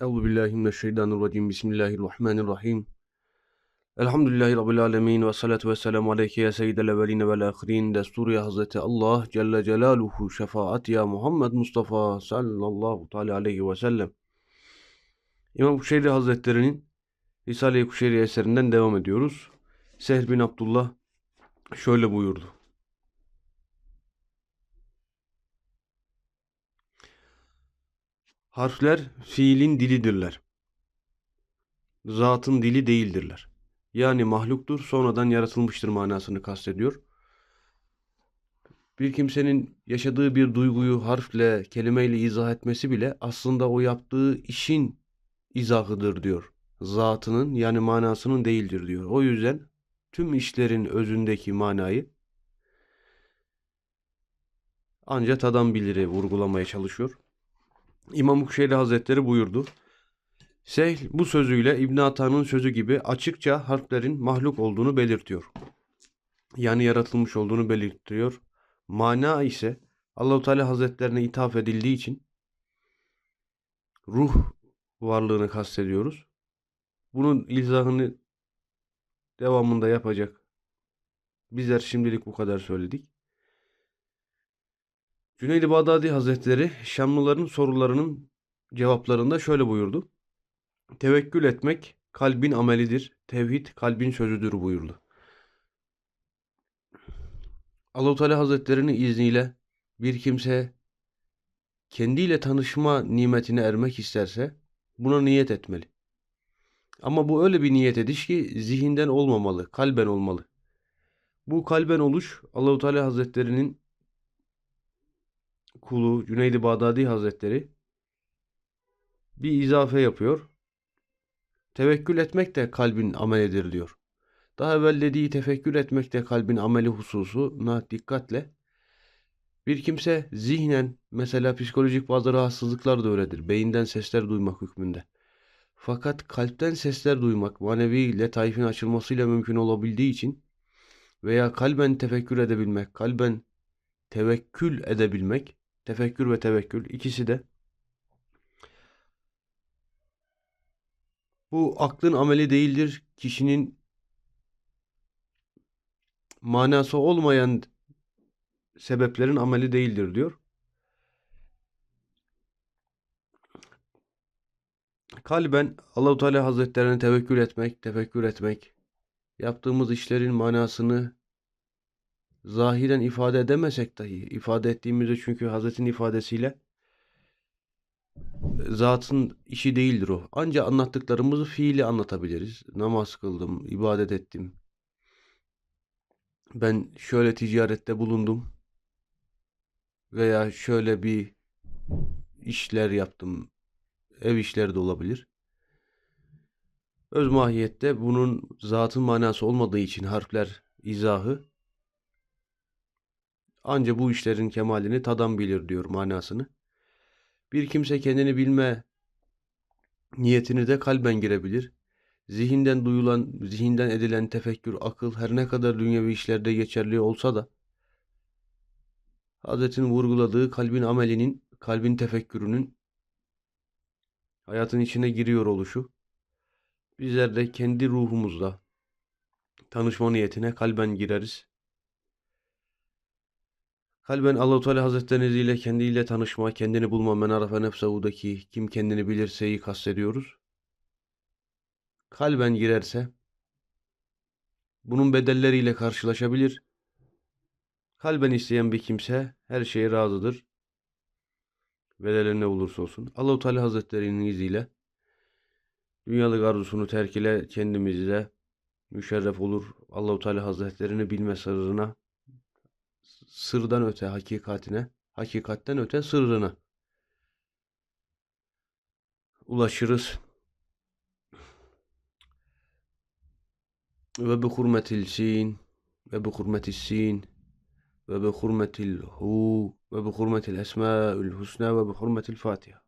Euzu billahi mineşşeytanirracim. Bismillahirrahmanirrahim. Elhamdülillahi rabbil alamin ve salatu vesselamu aleyke ya seyyidel evvelin ve'l ahirin. Destur ya Hazreti Allah Celle Celaluhu şefaat ya Muhammed Mustafa sallallahu teala aleyhi ve sellem. İmam Kuşeyri Hazretleri'nin Risale-i Kuşeyri eserinden devam ediyoruz. Sehl bin Abdullah şöyle buyurdu. Harfler fiilin dilidirler. Zatın dili değildirler. Yani mahluktur, sonradan yaratılmıştır manasını kastediyor. Bir kimsenin yaşadığı bir duyguyu harfle, kelimeyle izah etmesi bile aslında o yaptığı işin izahıdır diyor. Zatının yani manasının değildir diyor. O yüzden tüm işlerin özündeki manayı ancak adam bilir vurgulamaya çalışıyor. İmam Kuşeyri Hazretleri buyurdu. Sehl bu sözüyle İbn Ata'nın sözü gibi açıkça harflerin mahluk olduğunu belirtiyor. Yani yaratılmış olduğunu belirtiyor. Mana ise Allahu Teala Hazretlerine ithaf edildiği için ruh varlığını kastediyoruz. Bunun izahını devamında yapacak. Bizler şimdilik bu kadar söyledik. Cüneyd-i Bağdadi Hazretleri Şamlıların sorularının cevaplarında şöyle buyurdu. Tevekkül etmek kalbin amelidir, tevhid kalbin sözüdür buyurdu. Allah-u Teala Hazretleri'nin izniyle bir kimse kendiyle tanışma nimetine ermek isterse buna niyet etmeli. Ama bu öyle bir niyet ediş ki zihinden olmamalı, kalben olmalı. Bu kalben oluş Allahu Teala Hazretleri'nin kulu Cüneyd-i Bağdadi Hazretleri bir izafe yapıyor. Tevekkül etmek de kalbin amelidir diyor. Daha evvel dediği tefekkür etmek de kalbin ameli hususuna dikkatle bir kimse zihnen mesela psikolojik bazı rahatsızlıklar da öyledir. Beyinden sesler duymak hükmünde. Fakat kalpten sesler duymak manevi letaifin açılmasıyla mümkün olabildiği için veya kalben tefekkür edebilmek, kalben tevekkül edebilmek Tefekkür ve tevekkül ikisi de bu aklın ameli değildir. Kişinin manası olmayan sebeplerin ameli değildir diyor. Kalben Allahu Teala Hazretlerine tevekkül etmek, tefekkür etmek, yaptığımız işlerin manasını zahiren ifade edemesek dahi ifade ettiğimizde çünkü Hazretin ifadesiyle zatın işi değildir o. Ancak anlattıklarımızı fiili anlatabiliriz. Namaz kıldım, ibadet ettim. Ben şöyle ticarette bulundum veya şöyle bir işler yaptım. Ev işleri de olabilir. Öz mahiyette bunun zatın manası olmadığı için harfler izahı Anca bu işlerin kemalini tadan bilir diyor manasını. Bir kimse kendini bilme niyetini de kalben girebilir. Zihinden duyulan, zihinden edilen tefekkür, akıl her ne kadar dünyevi işlerde geçerli olsa da Hazretin vurguladığı kalbin amelinin, kalbin tefekkürünün hayatın içine giriyor oluşu. Bizler de kendi ruhumuzla tanışma niyetine kalben gireriz. Kalben Allah-u Teala Hazretleri ile kendiyle tanışma, kendini bulma, men arafe nefsehudaki kim kendini bilirseyi kastediyoruz. Kalben girerse bunun bedelleriyle karşılaşabilir. Kalben isteyen bir kimse her şeye razıdır. Bedeli ne olursa olsun. Allah-u Teala Hazretleri'nin izniyle dünyalık arzusunu terk ile kendimizle müşerref olur. Allah-u Teala Hazretlerini bilme sırrına sırdan öte hakikatine, hakikatten öte sırrına ulaşırız. Ve bi hurmetil sin ve bi hurmetil sin ve bi hurmetil hu ve bi hurmetil esmaül husna ve bi hurmetil fatiha.